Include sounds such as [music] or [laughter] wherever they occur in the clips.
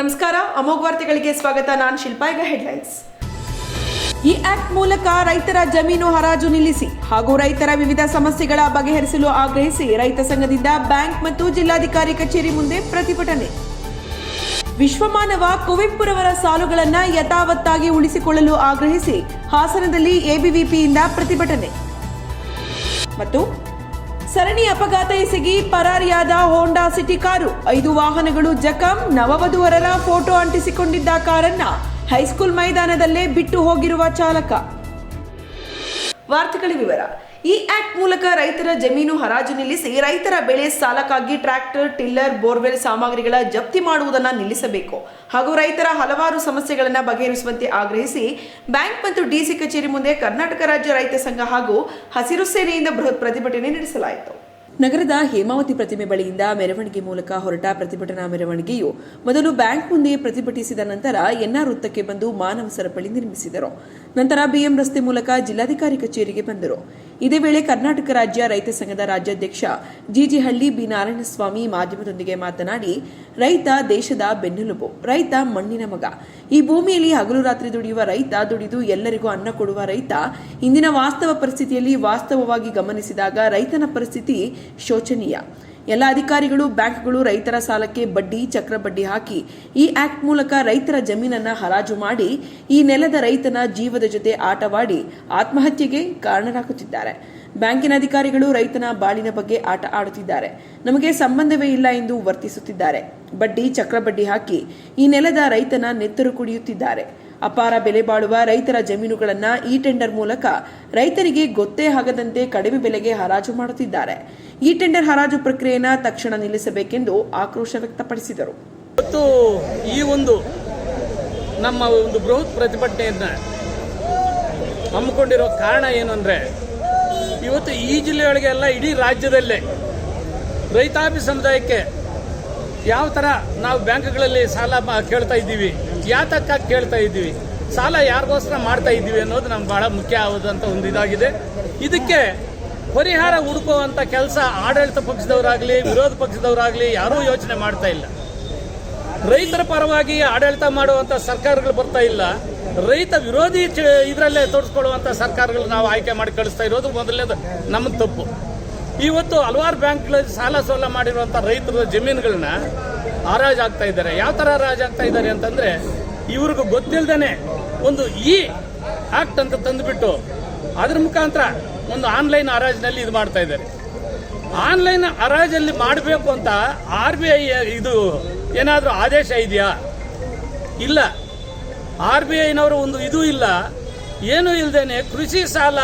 ನಮಸ್ಕಾರ, ಅಮೋಘ ವಾರ್ತೆಗಳಿಗೆ ಸ್ವಾಗತ. ನಾನು ಶಿಲ್ಪಾ ಹೆಡ್ಲೈನ್ಸ್ ಈ ಆಕ್ಟ್ ಮೂಲಕ ರೈತರ ಜಮೀನು ಹರಾಜು ನಿಲ್ಲಿಸಿ ಹಾಗೂ ರೈತರ ವಿವಿಧ ಸಮಸ್ಯೆಗಳ ಬಗೆಹರಿಸಲು ಆಗ್ರಹಿಸಿ ರೈತ ಸಂಘದಿಂದ ಬ್ಯಾಂಕ್ ಮತ್ತು ಜಿಲ್ಲಾಧಿಕಾರಿ ಕಚೇರಿ ಮುಂದೆ ಪ್ರತಿಭಟನೆ. ವಿಶ್ವಮಾನವ ಕುವೆಂಪುರವರ ಸಾಲುಗಳನ್ನು ಯಥಾವತ್ತಾಗಿ ಉಳಿಸಿಕೊಳ್ಳಲು ಆಗ್ರಹಿಸಿ ಹಾಸನದಲ್ಲಿ ಎಬಿವಿಪಿಯಿಂದ ಪ್ರತಿಭಟನೆ. ಮತ್ತು ಸರಣಿ ಅಪಘಾತ ಎಸಗಿ ಪರಾರಿಯಾದ ಹೋಂಡಾ ಸಿಟಿ ಕಾರು. ಐದು ವಾಹನಗಳು ಜಖಂ, ನವವಧುವರರ ಫೋಟೋ ಅಂಟಿಸಿಕೊಂಡಿದ್ದ ಕಾರನ್ನ ಹೈಸ್ಕೂಲ್ ಮೈದಾನದಲ್ಲೇ ಬಿಟ್ಟು ಹೋಗಿರುವ ಚಾಲಕ. ವಾರ್ತೆಗಳ ವಿವರ. ಈ ಆಕ್ಟ್ ಮೂಲಕ ರೈತರ ಜಮೀನು ಹರಾಜು ನಿಲ್ಲಿಸಿ ರೈತರ ಬೆಳೆ ಸಾಲಕ್ಕಾಗಿ ಟ್ರ್ಯಾಕ್ಟರ್, ಟಿಲ್ಲರ್, ಬೋರ್ವೆಲ್ ಸಾಮಗ್ರಿಗಳ ಜಪ್ತಿ ಮಾಡುವುದನ್ನು ನಿಲ್ಲಿಸಬೇಕು. ಹಾಗೂ ರೈತರ ಹಲವಾರು ಸಮಸ್ಯೆಗಳನ್ನು ಬಗೆಹರಿಸುವಂತೆ ಆಗ್ರಹಿಸಿ ಬ್ಯಾಂಕ್ ಮತ್ತು ಡಿಸಿ ಕಚೇರಿ ಮುಂದೆ ಕರ್ನಾಟಕ ರಾಜ್ಯ ರೈತ ಸಂಘ ಹಾಗೂ ಹಸಿರು ಸೇನೆಯಿಂದ ಬೃಹತ್ ಪ್ರತಿಭಟನೆ ನಡೆಸಲಾಯಿತು. ನಗರದ ಹೇಮಾವತಿ ಪ್ರತಿಮೆ ಬಳಿಯಿಂದ ಮೆರವಣಿಗೆ ಮೂಲಕ ಹೊರಟ ಪ್ರತಿಭಟನಾ ಮೆರವಣಿಗೆಯು ಮೊದಲು ಬ್ಯಾಂಕ್ ಮುಂದೆ ಪ್ರತಿಭಟಿಸಿದ ನಂತರ ಎನ್ಆರ್ ವೃತ್ತಕ್ಕೆ ಬಂದು ಮಾನವ ಸರಪಳಿ ನಿರ್ಮಿಸಿದರು. ನಂತರ ಬಿಎಂ ರಸ್ತೆ ಮೂಲಕ ಜಿಲ್ಲಾಧಿಕಾರಿ ಕಚೇರಿಗೆ ಬಂದರು. ಇದೇ ವೇಳೆ ಕರ್ನಾಟಕ ರಾಜ್ಯ ರೈತ ಸಂಘದ ರಾಜ್ಯಾಧ್ಯಕ್ಷ ಜಿಜಿಹಳ್ಳಿ ಬಿ ನಾರಾಯಣಸ್ವಾಮಿ ಮಾಧ್ಯಮದೊಂದಿಗೆ ಮಾತನಾಡಿ, ರೈತ ದೇಶದ ಬೆನ್ನೆಲುಬು, ರೈತ ಮಣ್ಣಿನ ಮಗ. ಈ ಭೂಮಿಯಲ್ಲಿ ಹಗಲು ರಾತ್ರಿ ದುಡಿಯುವ ರೈತ, ದುಡಿದು ಎಲ್ಲರಿಗೂ ಅನ್ನ ಕೊಡುವ ರೈತ, ಇಂದಿನ ವಾಸ್ತವ ಪರಿಸ್ಥಿತಿಯಲ್ಲಿ ವಾಸ್ತವವಾಗಿ ಗಮನಿಸಿದಾಗ ರೈತನ ಪರಿಸ್ಥಿತಿ ಶೋಚನೀಯ. ಎಲ್ಲ ಅಧಿಕಾರಿಗಳು, ಬ್ಯಾಂಕ್ಗಳು ರೈತರ ಸಾಲಕ್ಕೆ ಬಡ್ಡಿ, ಚಕ್ರ ಬಡ್ಡಿ ಹಾಕಿ ಈ ಆಕ್ಟ್ ಮೂಲಕ ರೈತರ ಜಮೀನನ್ನ ಹರಾಜು ಮಾಡಿ ಈ ನೆಲದ ರೈತನ ಜೀವದ ಜೊತೆ ಆಟವಾಡಿ ಆತ್ಮಹತ್ಯೆಗೆ ಕಾರಣರಾಗುತ್ತಿದ್ದಾರೆ. ಬ್ಯಾಂಕಿನ ಅಧಿಕಾರಿಗಳು ರೈತನ ಬಾಳಿನ ಬಗ್ಗೆ ಆಟ ಆಡುತ್ತಿದ್ದಾರೆ. ನಮಗೆ ಸಂಬಂಧವೇ ಇಲ್ಲ ಎಂದು ವರ್ತಿಸುತ್ತಿದ್ದಾರೆ. ಬಡ್ಡಿ, ಚಕ್ರ ಬಡ್ಡಿ ಹಾಕಿ ಈ ನೆಲದ ರೈತನ ನೆತ್ತರು ಕುಡಿಯುತ್ತಿದ್ದಾರೆ. ಅಪಾರ ಬೆಲೆ ಬಾಳುವ ರೈತರ ಜಮೀನುಗಳನ್ನು ಈ ಟೆಂಡರ್ ಮೂಲಕ ರೈತರಿಗೆ ಗೊತ್ತೇ ಆಗದಂತೆ ಕಡಿಮೆ ಬೆಲೆಗೆ ಹರಾಜು ಮಾಡುತ್ತಿದ್ದಾರೆ. ಈ ಟೆಂಡರ್ ಹರಾಜು ಪ್ರಕ್ರಿಯೆಯನ್ನು ತಕ್ಷಣ ನಿಲ್ಲಿಸಬೇಕೆಂದು ಆಕ್ರೋಶ ವ್ಯಕ್ತಪಡಿಸಿದರು. ಇವತ್ತು ಈ ಒಂದು ನಮ್ಮ ಒಂದು ಬೃಹತ್ ಪ್ರತಿಭಟನೆಯನ್ನ ಹಮ್ಮಿಕೊಂಡಿರೋ ಕಾರಣ ಏನು ಅಂದರೆ, ಇವತ್ತು ಈ ಜಿಲ್ಲೆಯೊಳಗೆ ಅಲ್ಲ, ಇಡೀ ರಾಜ್ಯದಲ್ಲೇ ರೈತಾಪಿ ಸಮುದಾಯಕ್ಕೆ ಯಾವ ಥರ ನಾವು ಬ್ಯಾಂಕ್ಗಳಲ್ಲಿ ಸಾಲ ಕೇಳ್ತಾ ಇದ್ದೀವಿ ಯಾತಕ್ಕಾಗಿ ಕೇಳ್ತಾ ಇದ್ದೀವಿ. ಸಾಲ ಯಾರಿಗೋಸ್ಕರ ಮಾಡ್ತಾ ಇದ್ದೀವಿ ಅನ್ನೋದು ನಮ್ಗೆ ಬಹಳ ಮುಖ್ಯ ಆದಂಥ ಒಂದು ಇದಾಗಿದೆ. ಇದಕ್ಕೆ ಪರಿಹಾರ ಹುಡುಕುವಂಥ ಕೆಲಸ ಆಡಳಿತ ಪಕ್ಷದವರಾಗಲಿ, ವಿರೋಧ ಪಕ್ಷದವರಾಗಲಿ ಯಾರೂ ಯೋಚನೆ ಮಾಡ್ತಾ ಇಲ್ಲ. ರೈತರ ಪರವಾಗಿ ಆಡಳಿತ ಮಾಡುವಂತ ಸರ್ಕಾರಗಳು ಬರ್ತಾ ಇಲ್ಲ. ರೈತ ವಿರೋಧಿ ಇದರಲ್ಲೇ ತೋರಿಸ್ಕೊಳ್ಳುವಂತ ಸರ್ಕಾರಗಳು ನಾವು ಆಯ್ಕೆ ಮಾಡಿ ಕಳಿಸ್ತಾ ಇರೋದು ಮೊದಲನೇದು ನಮ್ಮ ತಪ್ಪು. ಇವತ್ತು ಹಲವಾರು ಬ್ಯಾಂಕ್ಗಳಲ್ಲಿ ಸಾಲ ಸೋಲ ಮಾಡಿರುವಂಥ ರೈತರ ಜಮೀನುಗಳನ್ನ ಹರಾಜಾಗ್ತಾ ಇದ್ದಾರೆ. ಯಾವ ಥರ ಹರಾಜ್ ಆಗ್ತಾ ಇದ್ದಾರೆ ಅಂತಂದ್ರೆ ಇವ್ರಿಗೆ ಗೊತ್ತಿಲ್ಲದೇನೆ ಒಂದು ಇ ಆಕ್ಟ್ ಅಂತ ತಂದುಬಿಟ್ಟು ಅದ್ರ ಮುಖಾಂತರ ಒಂದು ಆನ್ಲೈನ್ ಹರಾಜಿನಲ್ಲಿ ಇದು ಮಾಡ್ತಾ ಇದ್ದಾರೆ. ಆನ್ಲೈನ್ ಹರಾಜಲ್ಲಿ ಮಾಡಬೇಕು ಅಂತ ಆರ್ ಬಿ ಐ ಇದು ಏನಾದರೂ ಆದೇಶ ಇದೆಯಾ? ಇಲ್ಲ. ಆರ್ ಬಿ ಐನವರು ಒಂದು ಇದು ಇಲ್ಲ. ಏನು ಇಲ್ಲದೇನೆ ಕೃಷಿ ಸಾಲ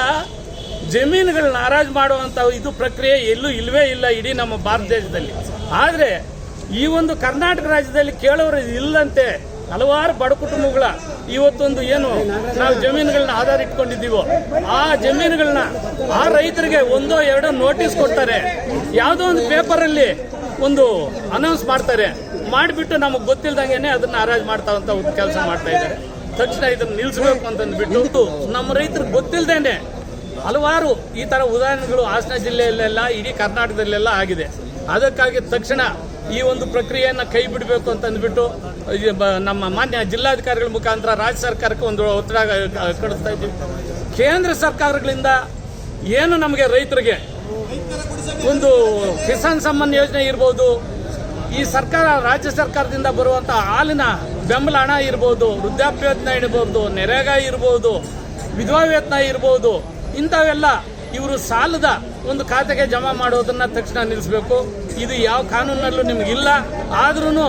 ಜಮೀನುಗಳನ್ನ ಹರಾಜು ಮಾಡುವಂಥ ಇದು ಪ್ರಕ್ರಿಯೆ ಎಲ್ಲೂ ಇಲ್ಲವೇ ಇಲ್ಲ ಇಡೀ ನಮ್ಮ ಭಾರತ ದೇಶದಲ್ಲಿ. ಆದರೆ ಈ ಒಂದು ಕರ್ನಾಟಕ ರಾಜ್ಯದಲ್ಲಿ ಕೇಳೋರು ಇಲ್ಲಂತೆ. ಹಲವಾರು ಬಡ ಕುಟುಂಬಗಳ ಇವತ್ತೊಂದು ಏನು ನಾವು ಜಮೀನುಗಳನ್ನ ಆಧಾರ ಇಟ್ಕೊಂಡಿದ್ದೀವೋ, ಆ ಜಮೀನುಗಳನ್ನ ಆ ರೈತರಿಗೆ ಒಂದೋ ಎರಡೋ ನೋಟಿಸ್ ಕೊಡ್ತಾರೆ. ಯಾವುದೋ ಒಂದು ಪೇಪರಲ್ಲಿ ಒಂದು ಅನೌನ್ಸ್ ಮಾಡ್ತಾರೆ. ಮಾಡಿಬಿಟ್ಟು ನಮಗೆ ಗೊತ್ತಿಲ್ದಂಗೆನೆ ಅದನ್ನ ಹರಾಜು ಮಾಡ್ತಾವಂತ ಒಂದು ಕೆಲಸ ಮಾಡ್ತಾ ಇದ್ದಾರೆ. ತಕ್ಷಣ ಇದನ್ನು ನಿಲ್ಲಿಸಬೇಕು ಅಂತಂದ್ಬಿಟ್ಟು ನಮ್ಮ ರೈತರಿಗೆ ಗೊತ್ತಿಲ್ಲದೇನೆ ಹಲವಾರು ಈ ಥರ ಉದಾಹರಣೆಗಳು ಹಾಸನ ಜಿಲ್ಲೆಯಲ್ಲೆಲ್ಲ, ಇಡೀ ಕರ್ನಾಟಕದಲ್ಲೆಲ್ಲ ಆಗಿದೆ. ಅದಕ್ಕಾಗಿ ತಕ್ಷಣ ಈ ಒಂದು ಪ್ರಕ್ರಿಯೆಯನ್ನು ಕೈ ಬಿಡಬೇಕು ಅಂತ ಅಂದ್ಬಿಟ್ಟು ನಮ್ಮ ಮಾನ್ಯ ಜಿಲ್ಲಾಧಿಕಾರಿಗಳ ಮುಖಾಂತರ ರಾಜ್ಯ ಸರ್ಕಾರಕ್ಕೆ ಒಂದು ಒತ್ತಡ ಕಳಿಸ್ತಾ ಇದ್ದೀವಿ. ಕೇಂದ್ರ ಸರ್ಕಾರಗಳಿಂದ ಏನು ನಮಗೆ ರೈತರಿಗೆ ಒಂದು ಕಿಸಾನ್ ಸಮ್ಮಾನ್ ಯೋಜನೆ ಇರ್ಬೋದು, ಈ ಸರ್ಕಾರ, ರಾಜ್ಯ ಸರ್ಕಾರದಿಂದ ಬರುವಂಥ ಹಾಲಿನ ಬೆಂಬಲ ಹಣ ಇರ್ಬೋದು ವೃದ್ಧಾಪ್ಯ ವೇತನ ಇರ್ಬೋದು, ನೆರೆಗ ಇರ್ಬೋದು, ವಿಧವಾ ವೇತನ ಇರ್ಬೋದು, ಇಂಥವೆಲ್ಲ ಇವರು ಸಾಲದ ಒಂದು ಖಾತೆಗೆ ಜಮಾ ಮಾಡೋದನ್ನ ತಕ್ಷಣ ನಿಲ್ಲಿಸಬೇಕು. ಇದು ಯಾವ ಕಾನೂನಲ್ಲೂ ನಿಮಗಿಲ್ಲ. ಆದ್ರೂ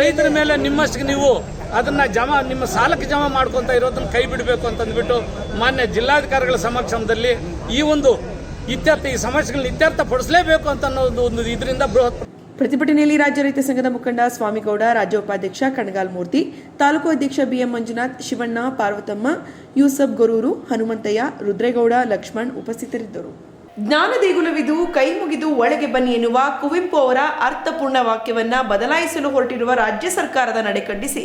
ರೈತರ ಮೇಲೆ ನಿಮ್ಮಷ್ಟಿಗೆ ನೀವು ಅದನ್ನ ಜಮಾ, ನಿಮ್ಮ ಸಾಲಕ್ಕೆ ಜಮಾ ಮಾಡ್ಕೊಂತ ಇರೋದನ್ನ ಕೈ ಬಿಡಬೇಕು ಅಂತಂದ್ಬಿಟ್ಟು ಮಾನ್ಯ ಜಿಲ್ಲಾಧಿಕಾರಿಗಳ ಸಮಕ್ಷಮದಲ್ಲಿ ಈ ಒಂದು ಇತ್ಯರ್ಥ, ಈ ಸಮಸ್ಯೆಗಳನ್ನ ಇತ್ಯರ್ಥ ಪಡಿಸಲೇಬೇಕು ಅಂತ ಅನ್ನೋದು ಒಂದು ಇದರಿಂದ ಬೃಹತ್ ಪ್ರತಿಭಟನೆಯಲ್ಲಿ ರಾಜ್ಯ ರೈತ ಸಂಘದ ಮುಖಂಡ ಸ್ವಾಮಿಗೌಡ ರಾಜ್ಯ ಉಪಾಧ್ಯಕ್ಷ ಕಣಗಾಲ್ ಮೂರ್ತಿ, ತಾಲೂಕು ಅಧ್ಯಕ್ಷ ಬಿಎಂ ಮಂಜುನಾಥ್, ಶಿವಣ್ಣ, ಪಾರ್ವತಮ್ಮ, ಯೂಸಫ್ ಗೊರೂರು, ಹನುಮಂತಯ್ಯ, ರುದ್ರೇಗೌಡ, ಲಕ್ಷ್ಮಣ್ ಉಪಸ್ಥಿತರಿದ್ದರು. ಜ್ಞಾನ ದೇಗುಲವಿದು ಕೈ ಮುಗಿದು ಒಳಗೆ ಬನ್ನಿ ಎನ್ನುವ ಕುವೆಂಪು ಅವರ ಅರ್ಥಪೂರ್ಣ ವಾಕ್ಯವನ್ನ ಬದಲಾಯಿಸಲು ಹೊರಟಿರುವ ರಾಜ್ಯ ಸರ್ಕಾರದ ನಡೆ ಖಂಡಿಸಿ.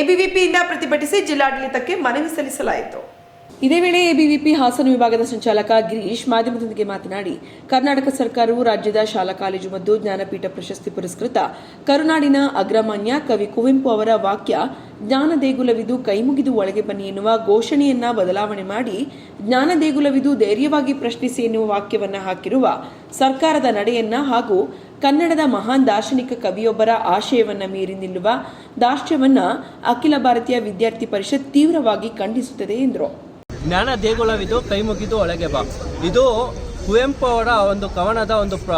ಎಬಿವಿಪಿಯಿಂದ ಪ್ರತಿಭಟಿಸಿ ಜಿಲ್ಲಾಡಳಿತಕ್ಕೆ ಮನವಿ ಸಲ್ಲಿಸಲಾಯಿತು. ಇದೇ ವೇಳೆ ಎಬಿವಿಪಿ ಹಾಸನ ವಿಭಾಗದ ಸಂಚಾಲಕ ಗಿರೀಶ್ ಮಾಧ್ಯಮದೊಂದಿಗೆ ಮಾತನಾಡಿ, ಕರ್ನಾಟಕ ಸರ್ಕಾರವು ರಾಜ್ಯದ ಶಾಲಾ ಕಾಲೇಜು ಮತ್ತು ಜ್ಞಾನಪೀಠ ಪ್ರಶಸ್ತಿ ಪುರಸ್ಕೃತ ಕರುನಾಡಿನ ಅಗ್ರಮಾನ್ಯ ಕವಿ ಕುವೆಂಪು ಅವರ ವಾಕ್ಯ, ಜ್ಞಾನ ದೇಗುಲವಿದು ಕೈಮುಗಿದು ಒಳಗೆ ಬನ್ನಿ ಎನ್ನುವ ಘೋಷಣೆಯನ್ನ ಬದಲಾವಣೆ ಮಾಡಿ, ಜ್ಞಾನ ದೇಗುಲವಿದು ಧೈರ್ಯವಾಗಿ ಪ್ರಶ್ನಿಸಿ ಎನ್ನುವ ವಾಕ್ಯವನ್ನ ಹಾಕಿರುವ ಸರ್ಕಾರದ ನಡೆಯನ್ನ ಹಾಗೂ ಕನ್ನಡದ ಮಹಾನ್ ದಾರ್ಶನಿಕ ಕವಿಯೊಬ್ಬರ ಆಶಯವನ್ನ ಮೀರಿ ನಿಲ್ಲುವ ದಾರ್ಶ್ಯವನ್ನ ಅಖಿಲ ಭಾರತೀಯ ವಿದ್ಯಾರ್ಥಿ ಪರಿಷತ್ ತೀವ್ರವಾಗಿ ಖಂಡಿಸುತ್ತದೆ ಎಂದರು. ಜ್ಞಾನ ದೇಗುಲವಿದು, ಕೈ ಮುಗಿದು ಒಳಗೆ ಬಾ. ಇದು ಕುವೆಂಪು ಅವರ ಒಂದು ಕವನದ ಒಂದು ಪ್ರ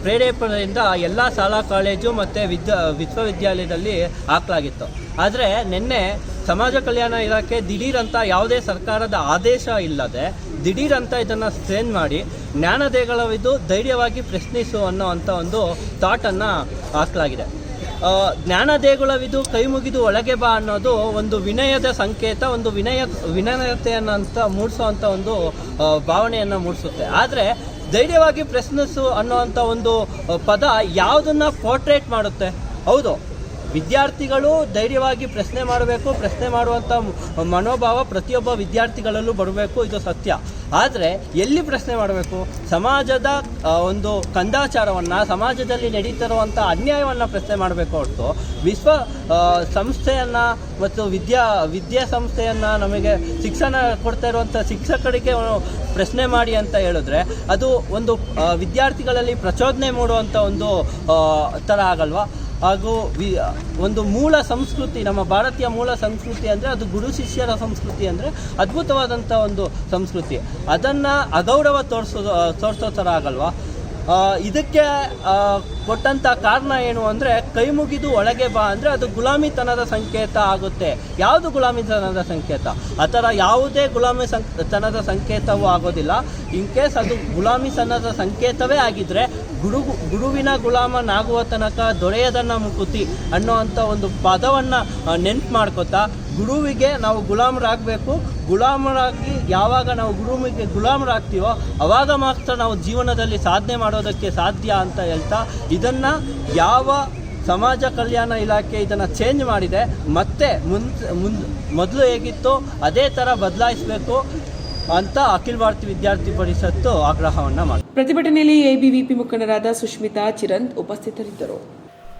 ಪ್ರೇರೇಪಣೆಯಿಂದ ಎಲ್ಲ ಶಾಲಾ, ಕಾಲೇಜು ಮತ್ತು ವಿದ್ಯಾ, ವಿಶ್ವವಿದ್ಯಾಲಯದಲ್ಲಿ ಹಾಕಲಾಗಿತ್ತು. ಆದರೆ ನಿನ್ನೆ ಸಮಾಜ ಕಲ್ಯಾಣ ಇಲಾಖೆ ದಿಢೀರಂತ ಯಾವುದೇ ಸರ್ಕಾರದ ಆದೇಶ ಇಲ್ಲದೆ ದಿಢೀರಂತ ಇದನ್ನು ಸ್ಟ್ರೇನ್ ಮಾಡಿ ಜ್ಞಾನ ದೇಗುಲವಿದು ಧೈರ್ಯವಾಗಿ ಪ್ರಶ್ನಿಸು ಅನ್ನೋವಂಥ ಒಂದು ಥಾಟನ್ನು ಹಾಕಲಾಗಿದೆ. ಜ್ಞಾನ ದೇಗುಲವಿದು, ಕೈ ಮುಗಿದು ಒಳಗೆ ಬಾ ಅನ್ನೋದು ಒಂದು ವಿನಯದ ಸಂಕೇತ, ಒಂದು ವಿನಯ, ವಿನಯತೆಯನ್ನಂತ ಮೂಡಿಸುವಂಥ ಒಂದು ಭಾವನೆಯನ್ನು ಮೂಡಿಸುತ್ತೆ. ಆದರೆ ಧೈರ್ಯವಾಗಿ ಪ್ರಶ್ನಿಸು ಅನ್ನೋವಂಥ ಒಂದು ಪದ ಯಾವುದನ್ನ ಪೋರ್ಟ್ರೇಟ್ ಮಾಡುತ್ತೆ? ಹೌದು. ವಿದ್ಯಾರ್ಥಿಗಳು ಧೈರ್ಯವಾಗಿ ಪ್ರಶ್ನೆ ಮಾಡಬೇಕು, ಪ್ರಶ್ನೆ ಮಾಡುವಂಥ ಮನೋಭಾವ ಪ್ರತಿಯೊಬ್ಬ ವಿದ್ಯಾರ್ಥಿಗಳಲ್ಲೂ ಬರಬೇಕು, ಇದು ಸತ್ಯ. ಆದರೆ ಎಲ್ಲಿ ಪ್ರಶ್ನೆ ಮಾಡಬೇಕು? ಸಮಾಜದ ಒಂದು ಕಂದಾಚಾರವನ್ನು, ಸಮಾಜದಲ್ಲಿ ನಡೀತಿರುವಂಥ ಅನ್ಯಾಯವನ್ನು ಪ್ರಶ್ನೆ ಮಾಡಬೇಕು ಹೊರತು. ವಿಶ್ವ ಸಂಸ್ಥೆಯನ್ನು ಮತ್ತು ವಿದ್ಯಾ ವಿದ್ಯಾಸಂಸ್ಥೆಯನ್ನು ನಮಗೆ ಶಿಕ್ಷಣ ಕೊಡ್ತಾ ಇರುವಂಥ ಶಿಕ್ಷಕರಿಗೆ ಪ್ರಶ್ನೆ ಮಾಡಿ ಅಂತ ಹೇಳಿದ್ರೆ ಅದು ಒಂದು ವಿದ್ಯಾರ್ಥಿಗಳಲ್ಲಿ ಪ್ರಚೋದನೆ ಮೂಡುವಂಥ ಒಂದು ಥರ ಆಗಲ್ವಾ? ಹಾಗೂ ಒಂದು ಮೂಲ ಸಂಸ್ಕೃತಿ, ನಮ್ಮ ಭಾರತೀಯ ಮೂಲ ಸಂಸ್ಕೃತಿ ಅಂದರೆ ಅದು ಗುರು ಶಿಷ್ಯರ ಸಂಸ್ಕೃತಿ ಅಂದರೆ ಅದ್ಭುತವಾದಂಥ ಒಂದು ಸಂಸ್ಕೃತಿ. ಅದನ್ನು ಅಗೌರವ ತೋರಿಸೋ ತೋರಿಸೋ ಥರ ಆಗಲ್ವಾ? ಇದಕ್ಕೆ ಕೊಟ್ಟಂಥ ಕಾರಣ ಏನು ಅಂದರೆ ಕೈ ಮುಗಿದು ಒಳಗೆ ಬಾ ಅಂದರೆ ಅದು ಗುಲಾಮಿತನದ ಸಂಕೇತ ಆಗುತ್ತೆ. ಯಾವುದು ಗುಲಾಮಿತನದ ಸಂಕೇತ? ಆ ಥರ ಯಾವುದೇ ಗುಲಾಮಿ ತನದ ಸಂಕೇತವೂ ಆಗೋದಿಲ್ಲ. ಇನ್ ಕೇಸ್ ಅದು ಗುಲಾಮಿ ಗುಲಾಮಿತನದ ಸಂಕೇತವೇ ಆಗಿದ್ದರೆ ಗುರು ಗುರುವಿನ ಗುಲಾಮನಾಗುವ ತನಕ ದೊರೆಯದನ್ನ ಮುಕುತಿ ಅನ್ನೋವಂಥ ಒಂದು ಪದವನ್ನು ನೆನ್ಪು ಮಾಡ್ಕೋತಾ ಗುರುವಿಗೆ ನಾವು ಗುಲಾಮರಾಗಬೇಕು. ಗುಲಾಮರಾಗಿ ಯಾವಾಗ ನಾವು ಗುರುವಿಗೆ ಗುಲಾಮರಾಗ್ತೀವೋ, ಅವಾಗ ಮಾತ್ರ ನಾವು ಜೀವನದಲ್ಲಿ ಸಾಧನೆ ಮಾಡೋದಕ್ಕೆ ಸಾಧ್ಯ ಅಂತ ಹೇಳ್ತಾ ಇದನ್ನು ಯಾವ ಸಮಾಜ ಕಲ್ಯಾಣ ಇಲಾಖೆ ಇದನ್ನು ಚೇಂಜ್ ಮಾಡಿದೆ, ಮತ್ತೆ ಮುನ್ ಮುನ್ ಮೊದಲು ಹೇಗಿತ್ತು ಅದೇ ಥರ ಬದಲಾಯಿಸಬೇಕು ಅಂತ ಅಖಿಲ ಭಾರತೀಯ ವಿದ್ಯಾರ್ಥಿ ಪರಿಷತ್ತು ಆಗ್ರಹವನ್ನು ಮಾಡಿ ಪ್ರತಿಭಟನೆಯಲ್ಲಿ ಎಬಿವಿಪಿ ಮುಖಂಡರಾದ ಸುಷ್ಮಿತಾ ಚಿರಂತ್ ಉಪಸ್ಥಿತರಿದ್ದರು.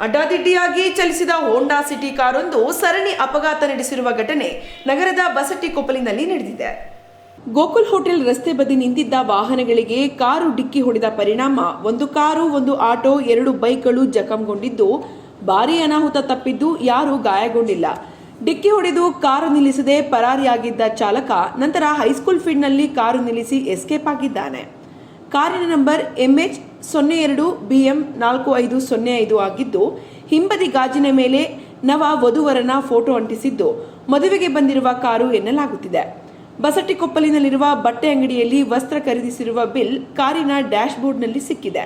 ಅಡ್ಡಾದಿಡ್ಡಿಯಾಗಿ ಚಲಿಸಿದ ಹೋಂಡಾ ಸಿಟಿ ಕಾರೊಂದು ಸರಣಿ ಅಪಘಾತ ನಡೆಸಿರುವ ಘಟನೆ ನಗರದ ಬಸಟ್ಟಿ ಕೊಪ್ಪಲಿನಲ್ಲಿ ನಡೆದಿದೆ. ಗೋಕುಲ್ ಹೋಟೆಲ್ ರಸ್ತೆ ಬದಿ ನಿಂತಿದ್ದ ವಾಹನಗಳಿಗೆ ಕಾರು ಡಿಕ್ಕಿ ಹೊಡೆದ ಪರಿಣಾಮ. ಒಂದು ಕಾರು, ಒಂದು ಆಟೋ, ಎರಡು ಬೈಕ್ಗಳು ಜಖಂಗೊಂಡಿದ್ದು, ಭಾರೀ ಅನಾಹುತ ತಪ್ಪಿದ್ದು ಯಾರೂ ಗಾಯಗೊಂಡಿಲ್ಲ. ಡಿಕ್ಕಿ ಹೊಡೆದು ಕಾರು ನಿಲ್ಲಿಸದೆ ಪರಾರಿಯಾಗಿದ್ದ ಚಾಲಕ ನಂತರ ಹೈಸ್ಕೂಲ್ ಫೀಲ್ಡ್ನಲ್ಲಿ ಕಾರು ನಿಲ್ಲಿಸಿ ಎಸ್ಕೇಪ್ ಆಗಿದ್ದಾನೆ. ಕಾರಿನ ನಂಬರ್ ಎಂಎಚ್ ಸೊನ್ನೆ ಎರಡು ಬಿಎಂ ನಾಲ್ಕು ಐದು ಸೊನ್ನೆ ಐದು ಆಗಿದ್ದು, ಹಿಂಬದಿ ಗಾಜಿನ ಮೇಲೆ ನವ ವಧುವರನ ಫೋಟೋ ಅಂಟಿಸಿದ್ದು, ಮದುವೆಗೆ ಬಂದಿರುವ ಕಾರು ಎನ್ನಲಾಗುತ್ತಿದೆ. ಬಸಟ್ಟಿಕೊಪ್ಪಲಿನಲ್ಲಿರುವ ಬಟ್ಟೆ ಅಂಗಡಿಯಲ್ಲಿ ವಸ್ತ್ರ ಖರೀದಿಸಿರುವ ಬಿಲ್ ಕಾರಿನ ಡ್ಯಾಶ್ ಬೋರ್ಡ್ನಲ್ಲಿ ಸಿಕ್ಕಿದೆ.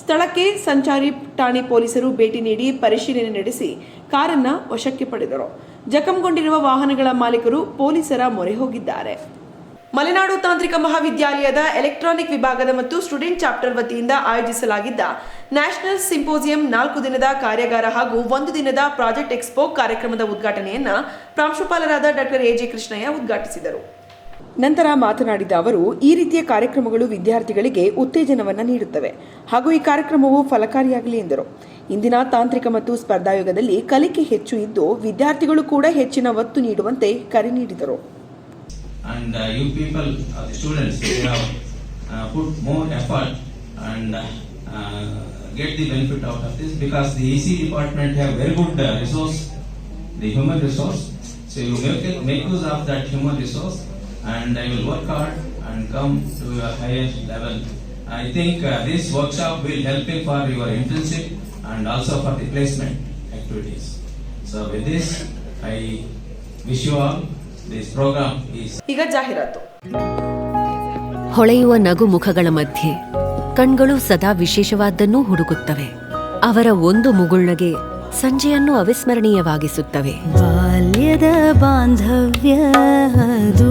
ಸ್ಥಳಕ್ಕೆ ಸಂಚಾರಿ ಠಾಣೆ ಪೊಲೀಸರು ಭೇಟಿ ನೀಡಿ ಪರಿಶೀಲನೆ ನಡೆಸಿ ಕಾರನ್ನು ವಶಕ್ಕೆ ಪಡೆದರು. ಜಖಂಗೊಂಡಿರುವ ವಾಹನಗಳ ಮಾಲೀಕರು ಪೊಲೀಸರ ಮೊರೆ ಹೋಗಿದ್ದಾರೆ. ಮಲೆನಾಡು ತಾಂತ್ರಿಕ ಮಹಾವಿದ್ಯಾಲಯದ ಎಲೆಕ್ಟ್ರಾನಿಕ್ ವಿಭಾಗದ ಮತ್ತು ಸ್ಟೂಡೆಂಟ್ ಚಾಪ್ಟರ್ ವತಿಯಿಂದ ಆಯೋಜಿಸಲಾಗಿದ್ದ ನ್ಯಾಷನಲ್ ಸಿಂಪೋಸಿಯಂ ನಾಲ್ಕು ದಿನದ ಕಾರ್ಯಾಗಾರ ಹಾಗೂ ಒಂದು ದಿನದ ಪ್ರಾಜೆಕ್ಟ್ ಎಕ್ಸ್ಪೋ ಕಾರ್ಯಕ್ರಮದ ಉದ್ಘಾಟನೆಯನ್ನು ಪ್ರಾಂಶುಪಾಲರಾದ ಡಾಕ್ಟರ್ ಎಜೆ ಕೃಷ್ಣಯ್ಯ ಉದ್ಘಾಟಿಸಿದರು. ನಂತರ ಮಾತನಾಡಿದ ಅವರು ಈ ರೀತಿಯ ಕಾರ್ಯಕ್ರಮಗಳು ವಿದ್ಯಾರ್ಥಿಗಳಿಗೆ ಉತ್ತೇಜನವನ್ನು ನೀಡುತ್ತವೆ ಹಾಗೂ ಈ ಕಾರ್ಯಕ್ರಮವು ಫಲಕಾರಿಯಾಗಲಿ ಎಂದರು ಇಂದಿನ ತಾಂತ್ರಿಕ ಮತ್ತು ಸ್ಪರ್ಧಾಯುಗದಲ್ಲಿ ಕಲಿಕೆ ಹೆಚ್ಚು ಇದ್ದು ವಿದ್ಯಾರ್ಥಿಗಳು ಕೂಡ ಹೆಚ್ಚಿನ ಒತ್ತು ನೀಡುವಂತೆ ಕರೆ ನೀಡಿದರು uh, uh, uh, uh, uh, uh. So you make, make use of that human resource and I will work hard and come to a higher level. I think uh, this workshop will help you for your internship and also for the placement activities. So with this, I wish you all this program is ಈಗ ಜಾಹೀರಾತು ಹೊಳೆಯುವ ನಗು ಮುಖಗಳ ಮಧ್ಯೆ ಕಣ್ಗಳು ಸದಾ ವಿಶೇಷವಾದ್ದನ್ನೂ ಹುಡುಕುತ್ತವೆ ಅವರ ಒಂದು ಮುಗುಳ್ನಗೆ ಸಂಜೆಯನ್ನು ಅವಿಸ್ಮರಣೀಯವಾಗಿಸುತ್ತವೆ ಬಾಲ್ಯದ ಬಾಂಧವ್ಯ ಅದು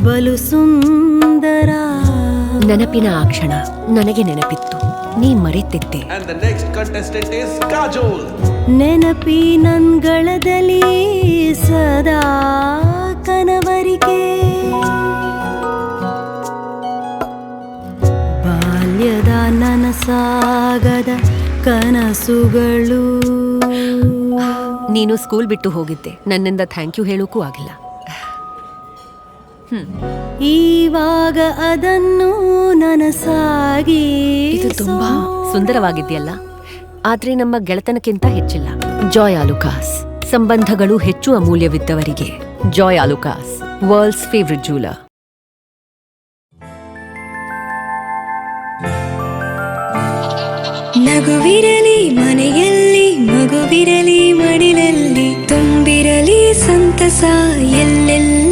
ಬಲು ಸುಂದರ. ನೆನಪಿನ ಆ ಕ್ಷಣ ನನಗೆ ನೆನಪಿತ್ತು. ನೀ ಮರೆತಿದ್ದೆ. ನೆನಪಿ the ಸದಾ ಕನವರಿಕೆ. ಬಾಲ್ಯದ ನನಸಾಗದ ಕನಸುಗಳು. ನೀನು ಸ್ಕೂಲ್ ಬಿಟ್ಟು ಹೋಗಿದ್ದೆ. ನನ್ನಿಂದ ಥ್ಯಾಂಕ್ ಯು ಹೇಳೋಕ್ಕೂ ಆಗಿಲ್ಲ. ಈವಾಗ ಅದನ್ನು ನನಸಾಗಿ ಇದು ತುಂಬಾ ಸುಂದರವಾಗಿದೆಯಲ್ಲ? ಆದ್ರೆ ನಮ್ಮ ಗೆಳೆತನಕ್ಕಿಂತ ಹೆಚ್ಚಿಲ್ಲ. ಜಾಯ್ ಆಲುಕಾಸ್ ಸಂಬಂಧಗಳು ಹೆಚ್ಚು ಅಮೂಲ್ಯವಿದ್ದವರಿಗೆ. Joy Alukkas world's favourite jeweller ನಗುವಿರಲಿ ಮನೆಯಲ್ಲಿ ಮಗುವಿರಲಿ ಮಡಿಲಲ್ಲಿ ತುಂಬಿರಲಿ ಸಂತಸ ಎಲ್ಲೆಲ್ಲೂ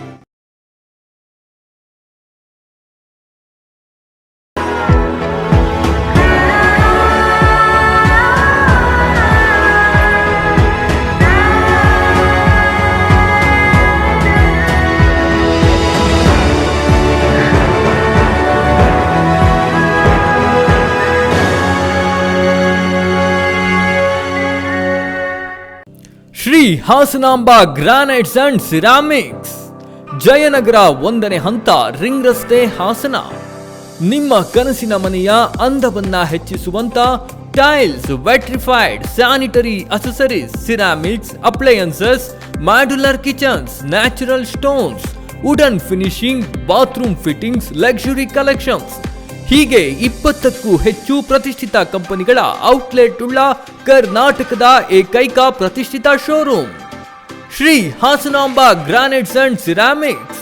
Hasanamba granites and ceramics. Jayanagar ಒಂದನೇ ಹಂತ ರಿಂಗ್ ರಸ್ತೆ ಹಾಸನ. ನಿಮ್ಮ ಕನಸಿನ ಮನೆಯ ಅಂದವನ್ನ ಹೆಚ್ಚಿಸುವಂತ tiles vitrified sanitary accessories ceramics appliances modular kitchens natural stones wooden finishing bathroom fittings luxury collections ಹೀಗೆ ಇಪ್ಪತ್ತಕ್ಕೂ ಹೆಚ್ಚು ಪ್ರತಿಷ್ಠಿತ ಕಂಪನಿಗಳ ಔಟ್ಲೆಟ್ ಉಳ್ಳ ಕರ್ನಾಟಕದ ಏಕೈಕ ಪ್ರತಿಷ್ಠಿತ showroom Shri Hasanamba granites and ceramics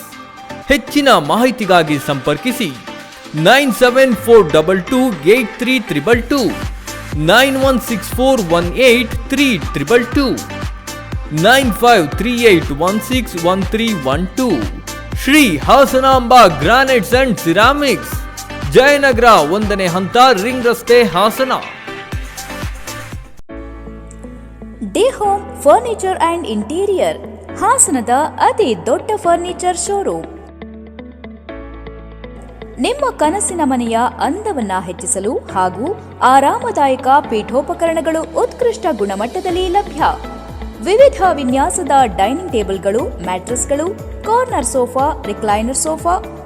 ಹೆಚ್ಚಿನ ಮಾಹಿತಿಗಾಗಿ ಸಂಪರ್ಕಿಸಿ nine seven four double two eight three triple two, nine one six four one eight three triple two, nine five three eight one six one three one two. Shri Hasanamba granites and ceramics Jayanagar ಒಂದನೇ ಹಂತ ring ರಸ್ತೆ Hassan. The home, furniture and interior, ಹಾಸನದ ಅತಿ ದೊಡ್ಡ furniture showroom. ನಿಮ್ಮ ಕನಸಿನ ಮನೆಯ ಅಂದವನ್ನ ಹೆಚ್ಚಿಸಲು ಹಾಗೂ ಆರಾಮದಾಯಕ ಪೀಠೋಪಕರಣಗಳು ಉತ್ಕೃಷ್ಟ ಗುಣಮಟ್ಟದಲ್ಲಿ ಲಭ್ಯ. ವಿವಿಧ ವಿನ್ಯಾಸದ ಡೈನಿಂಗ್ ಟೇಬಲ್ಗಳು, ಮ್ಯಾಟ್ರೆಸ್ಗಳು, corner sofa, recliner sofa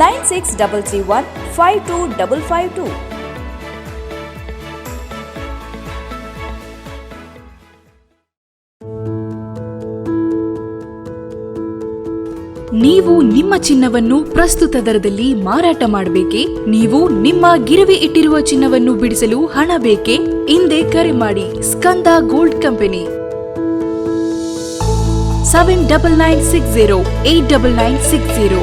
nine six double three one five two double five two. ನೀವು ನಿಮ್ಮ ಚಿನ್ನವನ್ನು ಪ್ರಸ್ತುತ ದರದಲ್ಲಿ ಮಾರಾಟ ಮಾಡಬೇಕೇ? ನೀವು ನಿಮ್ಮ ಗಿರವಿ ಇಟ್ಟಿರುವ ಚಿನ್ನವನ್ನು ಬಿಡಿಸಲು ಹಣ ಬೇಕೇ? ಹಿಂದೆ ಕರೆ ಮಾಡಿ, Skanda gold company. Seven double nine six zero, eight double nine six zero.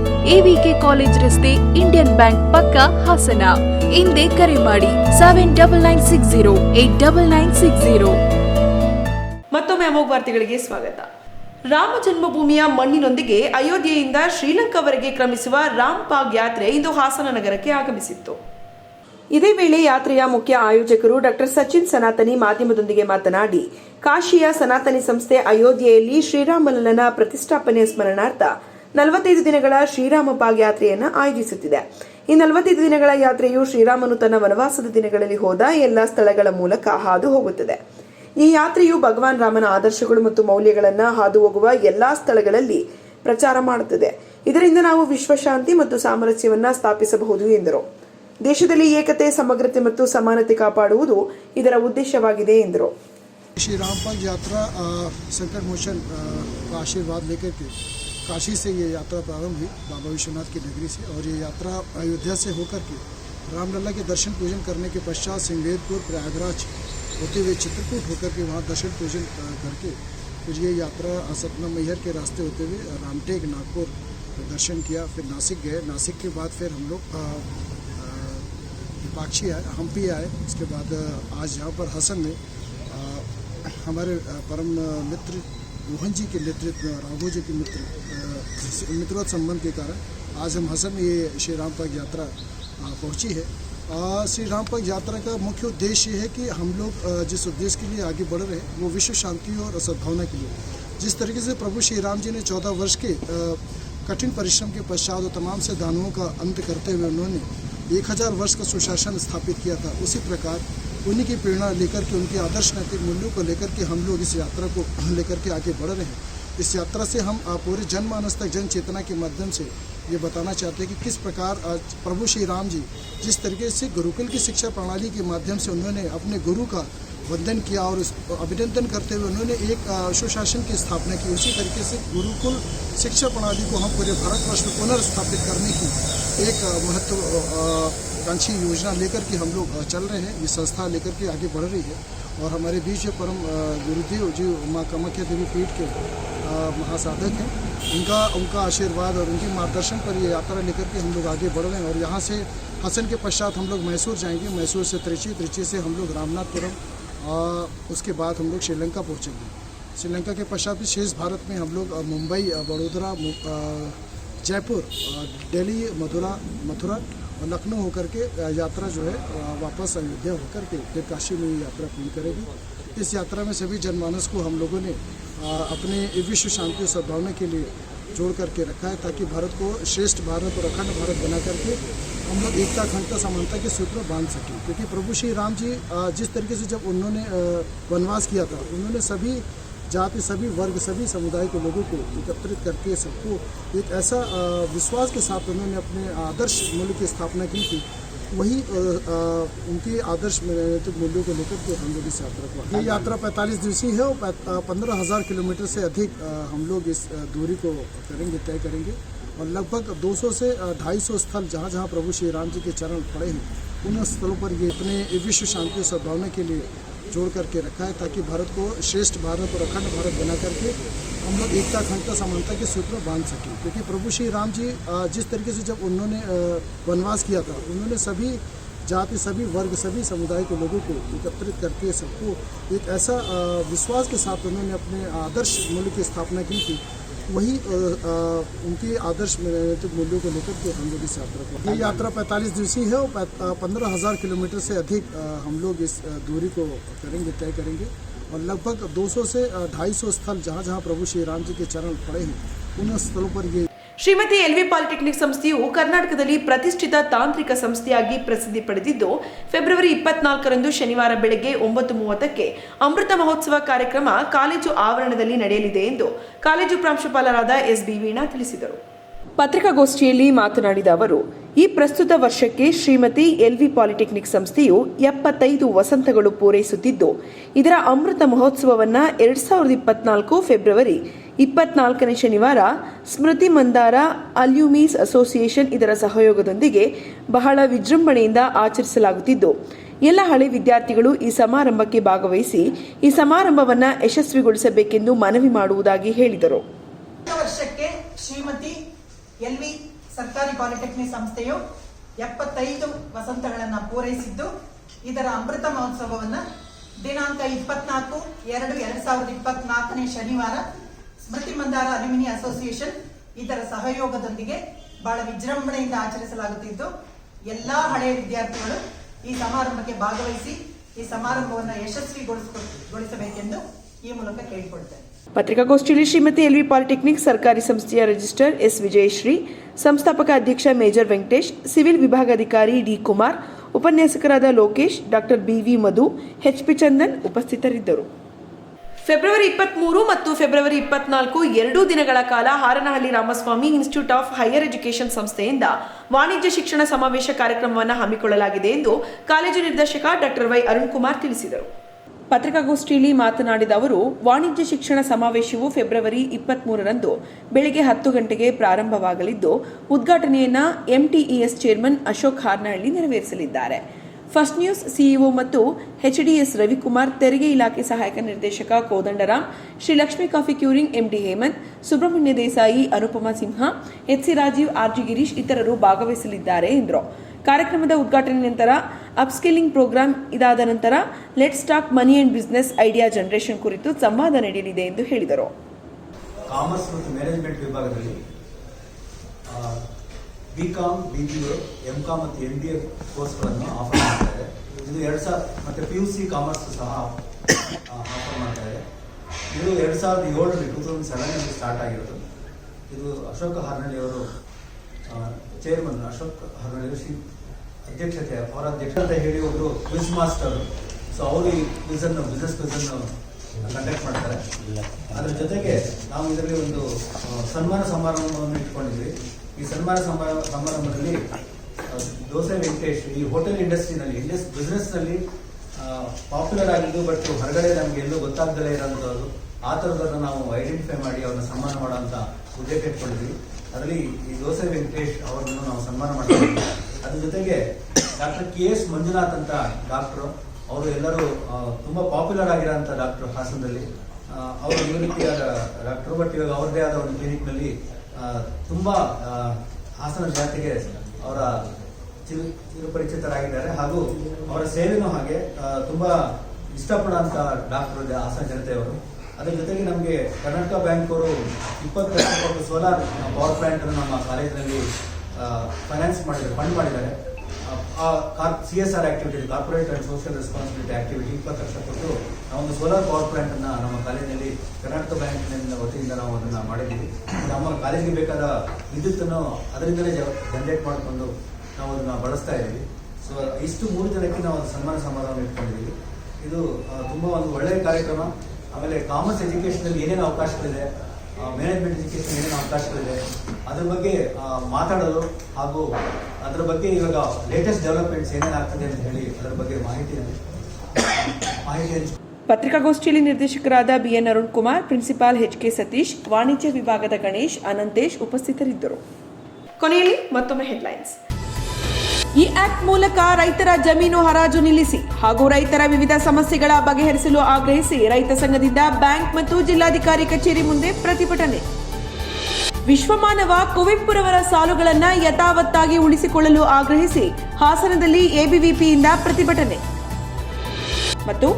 AVK college ರಸ್ತೆ ಇಂಡಿಯನ್ ಬ್ಯಾಂಕ್ ಪಕ್ಕ ಹಾಸನ. ಹಿಂದೆ ಕರೆ ಮಾಡಿ seven double nine six zero eight double nine six zero ಮತ್ತೊಮ್ಮೆ ಅಮೋಘ ವಾರ್ತೆಗಳಿಗೆ ಸ್ವಾಗತ. ರಾಮ ಜನ್ಮಭೂಮಿಯ ಮಣ್ಣಿನೊಂದಿಗೆ ಅಯೋಧ್ಯೆಯಿಂದ ಶ್ರೀಲಂಕಾವರೆಗೆ ಕ್ರಮಿಸುವ ರಾಮ್ ಪಾಗ್ ಯಾತ್ರೆ ಇಂದು ಹಾಸನ ನಗರಕ್ಕೆ ಆಗಮಿಸಿತ್ತು. ಇದೇ ವೇಳೆ ಯಾತ್ರೆಯ ಮುಖ್ಯ ಆಯೋಜಕರು ಡಾಕ್ಟರ್ ಸಚಿನ್ ಸನಾತನಿ ಮಾಧ್ಯಮದೊಂದಿಗೆ ಮಾತನಾಡಿ, ಕಾಶಿಯ ಸನಾತನಿ ಸಂಸ್ಥೆ ಅಯೋಧ್ಯೆಯಲ್ಲಿ ಶ್ರೀರಾಮಲಲ್ಲನ ಪ್ರತಿಷ್ಠಾಪನೆ ಸ್ಮರಣಾರ್ಥ ನಲವತ್ತೈದು ದಿನಗಳ ಶ್ರೀರಾಮ ಪಾಗ್ ಯಾತ್ರೆಯನ್ನು ಆಯೋಜಿಸುತ್ತಿದೆ ಈ ನಲವತ್ತೈದು ದಿನಗಳ ಯಾತ್ರೆಯು ಶ್ರೀರಾಮನು ತನ್ನ ವನವಾಸದ ದಿನಗಳಲ್ಲಿ ಹೋದ ಎಲ್ಲ ಸ್ಥಳಗಳ ಮೂಲಕ ಹಾದು ಹೋಗುತ್ತದೆ ಈ ಯಾತ್ರೆಯು ಭಗವಾನ್ ರಾಮನ ಆದರ್ಶಗಳು ಮತ್ತು ಮೌಲ್ಯಗಳನ್ನು ಹಾದು ಹೋಗುವ ಎಲ್ಲಾ ಸ್ಥಳಗಳಲ್ಲಿ ಪ್ರಚಾರ ಮಾಡುತ್ತದೆ ಇದರಿಂದ ನಾವು ವಿಶ್ವಶಾಂತಿ ಮತ್ತು ಸಾಮರಸ್ಯವನ್ನ ಸ್ಥಾಪಿಸಬಹುದು ಎಂದರು ದೇಶದಲ್ಲಿ ಏಕತೆ ಸಮಗ್ರತೆ ಮತ್ತು ಸಮಾನತೆ ಕಾಪಾಡುವುದು ಇದರ ಉದ್ದೇಶವಾಗಿದೆ ಎಂದರು श्री रामपाल यात्रा अ, संकट मोचन अ, का आशीर्वाद लेकर के काशी से ये यात्रा प्रारंभ हुई, बाबा विश्वनाथ की नगरी से। और ये यात्रा अयोध्या से होकर के रामलला के दर्शन पूजन करने के पश्चात सिंगेदपुर प्रयागराज होते हुए चित्रकूट होकर के वहाँ दर्शन पूजन करके फिर ये यात्रा सतना मैहर के रास्ते होते हुए रामटेक, नागपुर दर्शन किया। फिर नासिक गए। नासिक के बाद फिर हम लोग विपाक्षी आए, हम्पी आए। उसके बाद आज यहाँ पर हसन में हमारे परम मित्र मोहन जी के नेतृत्व में राघव जी के मित्र मित्रवत संबंध के कारण आज हम हसन ये श्री राम पग यात्रा पहुँची है। श्री राम पग यात्रा का मुख्य उद्देश्य है कि हम लोग जिस उद्देश्य के लिए आगे बढ़ रहे हैं, वो विश्व शांति और सद्भावना के लिए। जिस तरीके से प्रभु श्री राम जी ने चौदह वर्ष के कठिन परिश्रम के पश्चात वो तमाम से दानवों का अंत करते हुए उन्होंने एक हज़ार वर्ष का सुशासन स्थापित किया था, उसी प्रकार उन्हीं की प्रेरणा लेकर के उनके आदर्श नैतिक मूल्यों को लेकर के हम लोग इस यात्रा को [clears throat] लेकर के आगे बढ़ रहे हैं। इस यात्रा से हम पूरे जनमानस तक जन चेतना के माध्यम से ये बताना चाहते हैं कि किस प्रकार आज प्रभु श्री राम जी जिस तरीके से गुरुकुल की शिक्षा प्रणाली के माध्यम से उन्होंने अपने गुरु का वंदन किया और उस अभिनंदन करते हुए उन्होंने एक सुशासन की स्थापना की उसी तरीके से गुरुकुल शिक्षा प्रणाली को हम पूरे भारतवर्ष में पुनर्स्थापित करने की एक अ, महत्वाकांक्षी योजना लेकर के हम लोग चल रहे हैं। ये संस्था लेकर के आगे बढ़ रही है। और हमारे बीच परम गुरुदेव जी माँ कामाख्या देवी पीठ के महासाधक हैं। उनका उनका आशीर्वाद और उनके मार्गदर्शन पर ये यात्रा लेकर के हम लोग आगे बढ़ रहे हैं। और यहाँ से हसन के पश्चात हम लोग मैसूर जाएँगे। मैसूर से त्रिची त्रिची से हम लोग रामनाथपुरम उसके बाद हम लोग श्रीलंका पहुँचेंगे। श्रीलंका के पश्चात भी शेष भारत में हम लोग मुंबई वडोदरा जयपुर दिल्ली, मथुरा मथुरा और लखनऊ होकर के यात्रा जो है वापस अयोध्या होकर के फिर काशी में यात्रा पूरी करेगी। इस यात्रा में सभी जनमानस को हम लोगों ने अपने विश्व शांति और सद्भावना के लिए जोड़ करके रखा है ताकि भारत को श्रेष्ठ भारत और अखंड भारत बना करके हम लोग एकता, अखंडता, समानता के सूत्र बाँध सकें। क्योंकि प्रभु श्री राम जी जिस तरीके से जब उन्होंने वनवास किया था, उन्होंने सभी जाति सभी वर्ग सभी समुदाय के लोगों को एकत्रित करके सबको एक ऐसा विश्वास के साथ उन्होंने अपने आदर्श मूल्य की स्थापना की थी। वही उनके आदर्श में नैतिक मूल्यों को लेकर के हम लोग इस यात्रा को ये यात्रा 45 दिवसीय है और पंद्रह हज़ार किलोमीटर से अधिक हम लोग इस दूरी को करेंगे तय करेंगे। और लगभग 200 से ढाई सौ स्थल जहाँ जहाँ प्रभु श्री राम जी के चरण पड़े हैं उन स्थलों पर ये अपने विश्व शांति सद्भावना के लिए जोड़ करके रखा है ताकि भारत को श्रेष्ठ भारत और अखंड भारत बना करके हम लोग एकता, अखंडता, समानता के सूत्र बाँध सकें। क्योंकि प्रभु श्री राम जी जिस तरीके से जब उन्होंने वनवास किया था, उन्होंने सभी जाति, सभी वर्ग, सभी समुदाय के लोगों को एकत्रित करके सबको एक ऐसा विश्वास के साथ उन्होंने अपने आदर्श मूल्य की स्थापना की थी। वही आ, उनके आदर्श नैतिक मूल्यों को लेकर के हम लोग इस यात्रा को ये यात्रा 45 दिवसीय है और पंद्रह हज़ार किलोमीटर से अधिक हम लोग इस दूरी को करेंगे तय करेंगे। और लगभग 200 से ढाई सौ स्थल जहाँ जहाँ प्रभु श्री राम जी के चरण पड़े हैं उन स्थलों पर ये ಶ್ರೀಮತಿ ಎಲ್ವಿ ಪಾಲಿಟೆಕ್ನಿಕ್ ಸಂಸ್ಥೆಯು ಕರ್ನಾಟಕದಲ್ಲಿ ಪ್ರತಿಷ್ಠಿತ ತಾಂತ್ರಿಕ ಸಂಸ್ಥೆಯಾಗಿ ಪ್ರಸಿದ್ಧಿ ಪಡೆದಿದ್ದು, ಫೆಬ್ರವರಿ ಇಪ್ಪತ್ನಾಲ್ಕರಂದು ಶನಿವಾರ ಬೆಳಗ್ಗೆ ಒಂಬತ್ತು ಮೂವತ್ತಕ್ಕೆ ಅಮೃತ ಮಹೋತ್ಸವ ಕಾರ್ಯಕ್ರಮ ಕಾಲೇಜು ಆವರಣದಲ್ಲಿ ನಡೆಯಲಿದೆ ಎಂದು ಕಾಲೇಜು ಪ್ರಾಂಶುಪಾಲರಾದ ಎಸ್ ಬಿ ವೀಣಾ ತಿಳಿಸಿದರು. ಪತ್ರಿಕಾಗೋಷ್ಠಿಯಲ್ಲಿ ಮಾತನಾಡಿದ ಅವರು, ಈ ಪ್ರಸ್ತುತ ವರ್ಷಕ್ಕೆ ಶ್ರೀಮತಿ ಎಲ್ವಿ ಪಾಲಿಟೆಕ್ನಿಕ್ ಸಂಸ್ಥೆಯು ಎಪ್ಪತ್ತೈದು ವಸಂತಗಳು ಪೂರೈಸುತ್ತಿದ್ದು, ಇದರ ಅಮೃತ ಮಹೋತ್ಸವವನ್ನು ಎರಡ್ ಸಾವಿರದ ಇಪ್ಪತ್ನಾಲ್ಕು ಫೆಬ್ರವರಿ ಇಪ್ಪತ್ನಾಲ್ಕನೇ ಶನಿವಾರ ಸ್ಮೃತಿ ಮಂದಾರ ಅಲ್ಯೂಮೀಸ್ ಅಸೋಸಿಯೇಷನ್ ಇದರ ಸಹಯೋಗದೊಂದಿಗೆ ಬಹಳ ವಿಜೃಂಭಣೆಯಿಂದ ಆಚರಿಸಲಾಗುತ್ತಿದ್ದು, ಎಲ್ಲ ಹಳೆ ವಿದ್ಯಾರ್ಥಿಗಳು ಈ ಸಮಾರಂಭಕ್ಕೆ ಭಾಗವಹಿಸಿ ಈ ಸಮಾರಂಭವನ್ನು ಯಶಸ್ವಿಗೊಳಿಸಬೇಕೆಂದು ಮನವಿ ಮಾಡುವುದಾಗಿ ಹೇಳಿದರು. ವರ್ಷಕ್ಕೆ ಶ್ರೀಮತಿ ಎಲ್ವಿ ಸರ್ಕಾರಿ ಪಾಲಿಟೆಕ್ನಿಕ್ ಸಂಸ್ಥೆಯು ಎಪ್ಪತ್ತೈದು ವಸಂತಗಳನ್ನು ಪೂರೈಸಿದ್ದು, ಇದರ ಅಮೃತ ಮಹೋತ್ಸವವನ್ನು ದಿನಾಂಕ ಇಪ್ಪತ್ನಾಲ್ಕು ಎರಡು ಎರಡ್ ಸಾವಿರದ ಇಪ್ಪತ್ನಾಲ್ಕನೇ ಶನಿವಾರ ಸ್ಮೃತಿ ಮಂದಾರ ಅಲ್ಯೂಮಿನಿ ಅಸೋಸಿಯೇಷನ್ ಇದರ ಸಹಯೋಗದೊಂದಿಗೆ ಬಹಳ ವಿಜೃಂಭಣೆಯಿಂದ ಆಚರಿಸಲಾಗುತ್ತಿದ್ದು, ಎಲ್ಲಾ ಹಳೆಯ ವಿದ್ಯಾರ್ಥಿಗಳು ಈ ಸಮಾರಂಭಕ್ಕೆ ಭಾಗವಹಿಸಿ ಈ ಸಮಾರಂಭವನ್ನು ಯಶಸ್ವಿಗೊಳಿಸಬೇಕೆಂದು ಈ ಮೂಲಕ ಕೇಳಿಕೊಳ್ತೇನೆ. ಪತ್ರಿಕಾಗೋಷ್ಠಿಯಲ್ಲಿ ಶ್ರೀಮತಿ ಎಲ್ವಿ ಪಾಲಿಟೆಕ್ನಿಕ್ ಸರ್ಕಾರಿ ಸಂಸ್ಥೆಯ ರಿಜಿಸ್ಟರ್ ಎಸ್ ವಿಜಯಶ್ರೀ, ಸಂಸ್ಥಾಪಕ ಅಧ್ಯಕ್ಷ ಮೇಜರ್ ವೆಂಕಟೇಶ್, ಸಿವಿಲ್ ವಿಭಾಗಾಧಿಕಾರಿ ಡಿ ಕುಮಾರ್, ಉಪನ್ಯಾಸಕರಾದ Lokesh, doctor BV Madhu, H P Chandan ಉಪಸ್ಥಿತರಿದ್ದರು. ಫೆಬ್ರವರಿ ಇಪ್ಪತ್ತ್ಮೂರು ಮತ್ತು ಫೆಬ್ರವರಿ ಇಪ್ಪತ್ನಾಲ್ಕು ಎರಡೂ ದಿನಗಳ ಕಾಲ Haranahalli Ramaswamy institute of higher education ಸಂಸ್ಥೆಯಿಂದ ವಾಣಿಜ್ಯ ಶಿಕ್ಷಣ ಸಮಾವೇಶ ಕಾರ್ಯಕ್ರಮವನ್ನು ಹಮ್ಮಿಕೊಳ್ಳಲಾಗಿದೆ ಎಂದು ಕಾಲೇಜು ನಿರ್ದೇಶಕ ಡಾಕ್ಟರ್ ವೈ ಅರುಣ್ ಕುಮಾರ್ ತಿಳಿಸಿದರು. ಪತ್ರಿಕಾಗೋಷ್ಠಿಯಲ್ಲಿ ಮಾತನಾಡಿದ ಅವರು, ವಾಣಿಜ್ಯ ಶಿಕ್ಷಣ ಸಮಾವೇಶವು ಫೆಬ್ರವರಿ ಇಪ್ಪತ್ಮೂರರಂದು ಬೆಳಗ್ಗೆ ಹತ್ತು ಗಂಟೆಗೆ ಪ್ರಾರಂಭವಾಗಲಿದ್ದು, ಉದ್ಘಾಟನೆಯನ್ನ ಎಂಟಿಇಎಸ್ ಚೇರ್ಮನ್ ಅಶೋಕ್ ಹಾರ್ನಹಳ್ಳಿ ನೆರವೇರಿಸಲಿದ್ದಾರೆ. ಫಸ್ಟ್ ನ್ಯೂಸ್ ಸಿಇಒ ಮತ್ತು ಎಚ್ಡಿಎಸ್ ರವಿಕುಮಾರ್ ತೆರಿಗೆ ಇಲಾಖೆ ಸಹಾಯಕ ನಿರ್ದೇಶಕ Kodandaram, Shri Lakshmi coffee curing MD Hemanth, Subramanya Desai Anupama Simha, HC Rajeev, RG Girish ಇತರರು ಭಾಗವಹಿಸಲಿದ್ದಾರೆ ಎಂದರು. ಕಾರ್ಯಕ್ರಮದ ಉದ್ಘಾಟನೆ ನಂತರ ಅಪ್ಸ್ಕಿಲ್ಲಿಂಗ್ ಪ್ರೋಗ್ರಾಂ ಇದಾದ ನಂತರ let's talk money and business idea generation ಕುರಿತು ಸಂವಾದ ನಡೆಯಲಿದೆ ಎಂದು ಹೇಳಿದರು. ಕಾಮರ್ಸ್ ಮತ್ತು ಮ್ಯಾನೇಜ್ಮೆಂಟ್ ವಿಭಾಗದಲ್ಲಿ B com B B A com ಮತ್ತು ಎಂ ಬಿ ಎ ಕೋರ್ಸ್ಗಳನ್ನು ಆಫರ್ ಇದು ಎರಡು ಸಾವಿರ, ಮತ್ತು ಪಿ ಯು ಸಿ ಕಾಮರ್ಸ್ ಸಹ ಆಫರ್ ಮಾಡ್ತಾರೆ ಇದು. ಎರಡು ಸಾವಿರದ ಏಳರಲ್ಲಿ ಟೂ ತೌಸಂಡ್ ಸೆವೆನಲ್ಲಿ ಸ್ಟಾರ್ಟ್ ಆಗಿರೋದು. ಇದು ಅಶೋಕ ಅವರು ಚೇರ್ಮನ್ ಅಶೋಕ್ ಹರ್ನಳ್ಳಿ ಅಧ್ಯಕ್ಷತೆ, ಅವರ ಅಧ್ಯಕ್ಷ ಅಂತ ಹೇಳಿ ಒಬ್ಬರು ಕ್ವಿಸ್ ಮಾಸ್ಟರ್ ಸೊ ಅವರು ಈ ಕ್ವಿಜನ್ನು ಬಿಸ್ನೆಸ್ ಕ್ವಿಜನ್ನು ಕಂಡಕ್ಟ್ ಮಾಡ್ತಾರೆ. ಅದರ ಜೊತೆಗೆ ನಾವು ಇದರಲ್ಲಿ ಒಂದು ಸನ್ಮಾನ ಸಮಾರಂಭವನ್ನು ಇಟ್ಕೊಂಡಿದ್ವಿ. ಈ ಸನ್ಮಾನ ಸಮಾರಂಭ ಸಮಾರಂಭದಲ್ಲಿ ದೋಸೆ ವೆಂಕಟೇಶ್ ಈ ಹೋಟೆಲ್ ಇಂಡಸ್ಟ್ರಿನಲ್ಲಿ ಇಂಡಸ್ ಬಿಸ್ನೆಸ್ನಲ್ಲಿ ಪಾಪ್ಯುಲರ್ ಆಗಿದ್ದು ಬಟ್ ಹೊರಗಡೆ ನಮ್ಗೆ ಎಲ್ಲೂ ಗೊತ್ತಾಗ್ದಲೇ ಇರೋಂಥದ್ದು. ಆ ಥರದನ್ನು ನಾವು ಐಡೆಂಟಿಫೈ ಮಾಡಿ ಅವ್ರನ್ನ ಸನ್ಮಾನ ಮಾಡೋಂಥ ಉದ್ದೇಶ ಇಟ್ಕೊಂಡಿದ್ವಿ ಅದರಲ್ಲಿ ಈ ದೋಸೆ ವೆಂಕಟೇಶ್ ಅವರನ್ನು ನಾವು ಸನ್ಮಾನ ಮಾಡ್ತೀವಿ. ಅದ್ರ ಜೊತೆಗೆ ಡಾಕ್ಟರ್ ಕೆ ಎಸ್ ಮಂಜುನಾಥ್ ಅಂತ ಡಾಕ್ಟ್ರು. ಅವರು ಎಲ್ಲರೂ ತುಂಬಾ ಪಾಪ್ಯುಲರ್ ಆಗಿರೋಂಥ ಡಾಕ್ಟರ್ ಹಾಸನದಲ್ಲಿ. ಅವರು ಈ ರೀತಿಯಾದ ಡಾಕ್ಟರ್ ಬಟ್ ಇವಾಗ ಅವ್ರದ್ದೇ ಆದ ಒಂದು ಕ್ಲಿನಿಕ್ನಲ್ಲಿ ತುಂಬಾ ಹಾಸನ ಜಾತಿಗೆ ಅವರ ಚಿರು ಚಿರಪರಿಚಿತರಾಗಿದ್ದಾರೆ ಹಾಗೂ ಅವರ ಸೇವೆನೂ ಹಾಗೆ ತುಂಬಾ ಇಷ್ಟಪಡುವಂತ ಡಾಕ್ಟರ್ ಹಾಸನ ಜನತೆಯವರು. ಅದ್ರ ಜೊತೆಗೆ ನಮಗೆ ಕರ್ನಾಟಕ ಬ್ಯಾಂಕ್ ಅವರು ಇಪ್ಪತ್ತು ಲಕ್ಷ ಕೊಟ್ಟು ಸೋಲಾರ್ ಪವರ್ ಪ್ಲಾಂಟ್ ಅನ್ನು ನಮ್ಮ ಕಾಲೇಜಿನಲ್ಲಿ ಫೈನಾನ್ಸ್ ಮಾಡಿದ್ದಾರೆ ಫಂಡ್ ಮಾಡಿದ್ದಾರೆ. C S R activity corporate and social responsibility activity ಇಪ್ಪತ್ತು ಲಕ್ಷ ಕೊಟ್ಟು ನಾವೊಂದು ಸೋಲಾರ್ ಪವರ್ ಪ್ಲಾಂಟ್ ಅನ್ನು ನಮ್ಮ ಕಾಲೇಜಿನಲ್ಲಿ, ಕರ್ನಾಟಕ ಬ್ಯಾಂಕಿನ ವತಿಯಿಂದ ನಾವು ಅದನ್ನು ಮಾಡಿದ್ದೀವಿ. ನಮ್ಮ ಕಾಲೇಜಿಗೆ ಬೇಕಾದ ವಿದ್ಯುತ್ತನ್ನು ಅದರಿಂದಲೇ ಜನರೇಟ್ ಮಾಡಿಕೊಂಡು ನಾವು ಅದನ್ನ ಬಳಸ್ತಾ ಇದ್ದೀವಿ. ಸೊ ಇಷ್ಟು ಮೂರು ಜನಕ್ಕೆ ನಾವು ಸನ್ಮಾನ ಸಮಾರಂಭ ಇಟ್ಕೊಂಡಿದ್ದೀವಿ. ಇದು ತುಂಬಾ ಒಂದು ಒಳ್ಳೆಯ ಕಾರ್ಯಕ್ರಮ. ಆಮೇಲೆ ಕಾಮರ್ಸ್ ಎಜುಕೇಶನ್ ಏನೇನು ಅವಕಾಶಗಳಿದೆ ಮ್ಯಾನೇಜ್ಮೆಂಟ್ ಎಜುಕೇಶನ್ ಏನೇನು ಅವಕಾಶಗಳಿದೆ, ಅದ್ರ ಬಗ್ಗೆ ಮಾತಾಡೋದು ಹಾಗೂ ಅದ್ರ ಬಗ್ಗೆ ಇವಾಗ ಲೇಟೆಸ್ಟ್ ಡೆವಲಪ್ಮೆಂಟ್ಸ್ ಏನೇನು ಆಗ್ತದೆ ಅಂತ ಹೇಳಿ ಅದರ ಬಗ್ಗೆ ಮಾಹಿತಿ ಮಾಹಿತಿ ಪತ್ರಿಕಾಗೋಷ್ಠಿಯಲ್ಲಿ ನಿರ್ದೇಶಕರಾದ BN Arun Kumar, principal H K Satish, ವಾಣಿಜ್ಯ ವಿಭಾಗದ ಗಣೇಶ್ ಅನಂತೇಶ್ ಉಪಸ್ಥಿತರಿದ್ದರು. ಕೊನೆಯಲ್ಲಿ ಮತ್ತೊಮ್ಮೆ ಹೆಡ್ಲೈನ್ಸ್ ಈ ಆಕ್ಟ್ ಮೂಲಕ ರೈತರ ಜಮೀನು ಹರಾಜು ನಿಲ್ಲಿಸಿ ಹಾಗೂ ರೈತರ ವಿವಿಧ ಸಮಸ್ಯೆಗಳ ಬಗೆಹರಿಸಲು ಆಗ್ರಹಿಸಿ ರೈತ ಸಂಘದಿಂದ ಬ್ಯಾಂಕ್ ಮತ್ತು ಜಿಲ್ಲಾಧಿಕಾರಿ ಕಚೇರಿ ಮುಂದೆ ಪ್ರತಿಭಟನೆ. ವಿಶ್ವಮಾನವ ಕುವೆಂಪುರವರ ಸಾಲುಗಳನ್ನು ಯಥಾವತ್ತಾಗಿ ಉಳಿಸಿಕೊಳ್ಳಲು ಆಗ್ರಹಿಸಿ ಹಾಸನದಲ್ಲಿ ಎಬಿವಿಪಿಯಿಂದ ಪ್ರತಿಭಟನೆ. ಮತ್ತು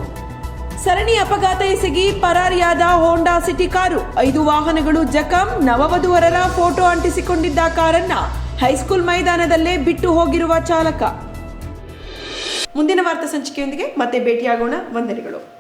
ಸರಣಿ ಅಪಘಾತ ಎಸಗಿ ಪರಾರಿಯಾದ ಹೋಂಡಾ ಸಿಟಿ ಕಾರು ಐದು ವಾಹನಗಳು ಜಖಂ ನವವಧುವರರ ಫೋಟೋ ಅಂಟಿಸಿಕೊಂಡಿದ್ದ ಕಾರನ್ನ ಹೈಸ್ಕೂಲ್ ಮೈದಾನದಲ್ಲೇ ಬಿಟ್ಟು ಹೋಗಿರುವ ಚಾಲಕ. ಮುಂದಿನ ವಾರ್ತಾ ಸಂಚಿಕೆಯೊಂದಿಗೆ ಮತ್ತೆ ಭೇಟಿಯಾಗೋಣ. ವಂದನೆಗಳು.